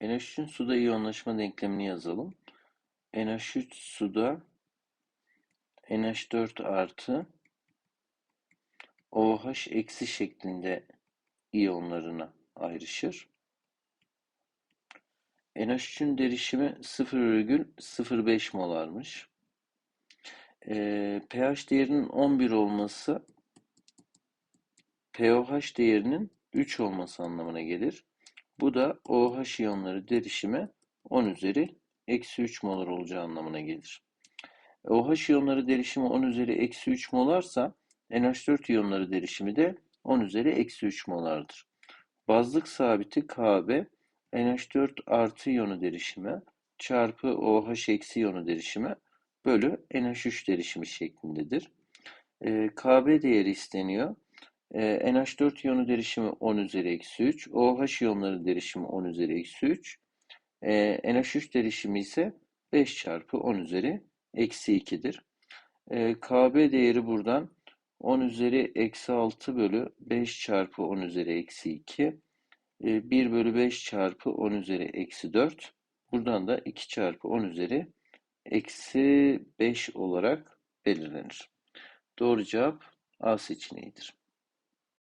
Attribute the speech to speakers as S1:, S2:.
S1: NH3'ün suda iyonlaşma denklemini yazalım. NH3 suda NH4 artı OH eksi şeklinde iyonlarına ayrışır. NH3'ün derişimi 0,05 molarmış. Ee, pH değerinin 11 olması pOH değerinin 3 olması anlamına gelir. Bu da OH iyonları derişimi 10 üzeri eksi 3 molar olacağı anlamına gelir. OH iyonları derişimi 10 üzeri eksi 3 molarsa NH4 iyonları derişimi de 10 üzeri eksi 3 molardır. Bazlık sabiti Kb NH4 artı iyonu derişimi çarpı OH eksi iyonu derişimi bölü NH3 derişimi şeklindedir. E, Kb değeri isteniyor. E, NH4 iyonu derişimi 10 üzeri eksi 3. OH iyonları derişimi 10 üzeri eksi 3. E, NH3 derişimi ise 5 çarpı 10 üzeri eksi 2'dir. E, Kb değeri buradan 10 üzeri eksi 6 bölü 5 çarpı 10 üzeri eksi 2. 1 bölü 5 çarpı 10 üzeri eksi 4. Buradan da 2 çarpı 10 üzeri eksi 5 olarak belirlenir. Doğru cevap A seçeneğidir.